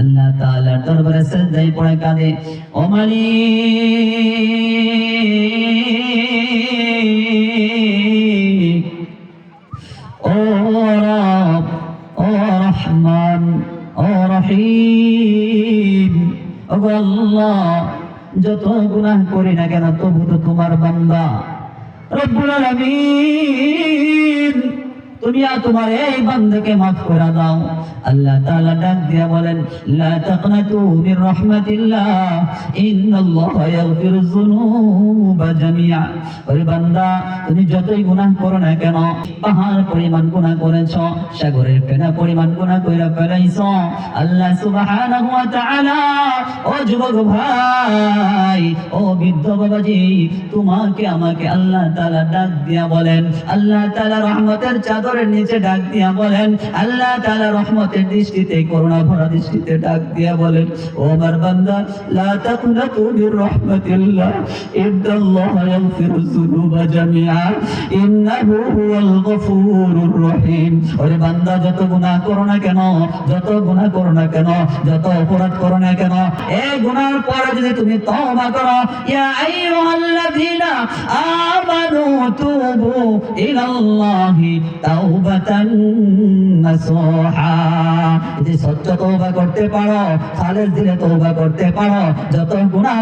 আল্লাহ তাআলার দরবারে সেজদায় পড়ে কাঁদে, ও মালিক, ও রব, ও রহমান, ও রহিম ও আল্লাহ, যত গুনাহ করি না কেন তবু তো তোমার বান্দা, রব্বুল আলামিন আর তোমার, এই বান্দাকে মাফ করে দাও। আল্লাহ তাআলা ডাক দিয়া বলেন, লা তাকনাতু মির রাহমাতিল্লাহ, ইন্নাল্লাহা ইয়াগফিরুয যুনুবা তোমাকে আমাকে আল্লাহ তাআলা ডাক দিয়া বলেন। আল্লাহ তাআলা রহমতের চাদরের নিচে ডাক দিয়া বলেন। আল্লাহ তাআলা রহমতের দৃষ্টিতে, করুণা ভরা দৃষ্টিতে ডাক দিয়া বলেন, ও আমার বান্দা, লা তাকনাতু রাহমাতিল্লাহ ইন্নাল্লাহা ইয়াগফিরু যুনুবা জামিআ, ইন্নাহু হুয়াল গফুরুর রহিম। ওরে বান্দা, যত গুনাহ করো না কেন, যত গুনাহ করো না কেন, যত অপরাধ করো না কেন এই গুনার পরে যদি তুমি তওবা করো, ইয়া আইয়ুহাল্লাযীনা আমানু তুবু ইলাল্লাহি তাওবাতান নাসুহা। যদি সত্য তওবা করতে পারো খালের দিলে তওবা করতে পারো, যত গুনাহ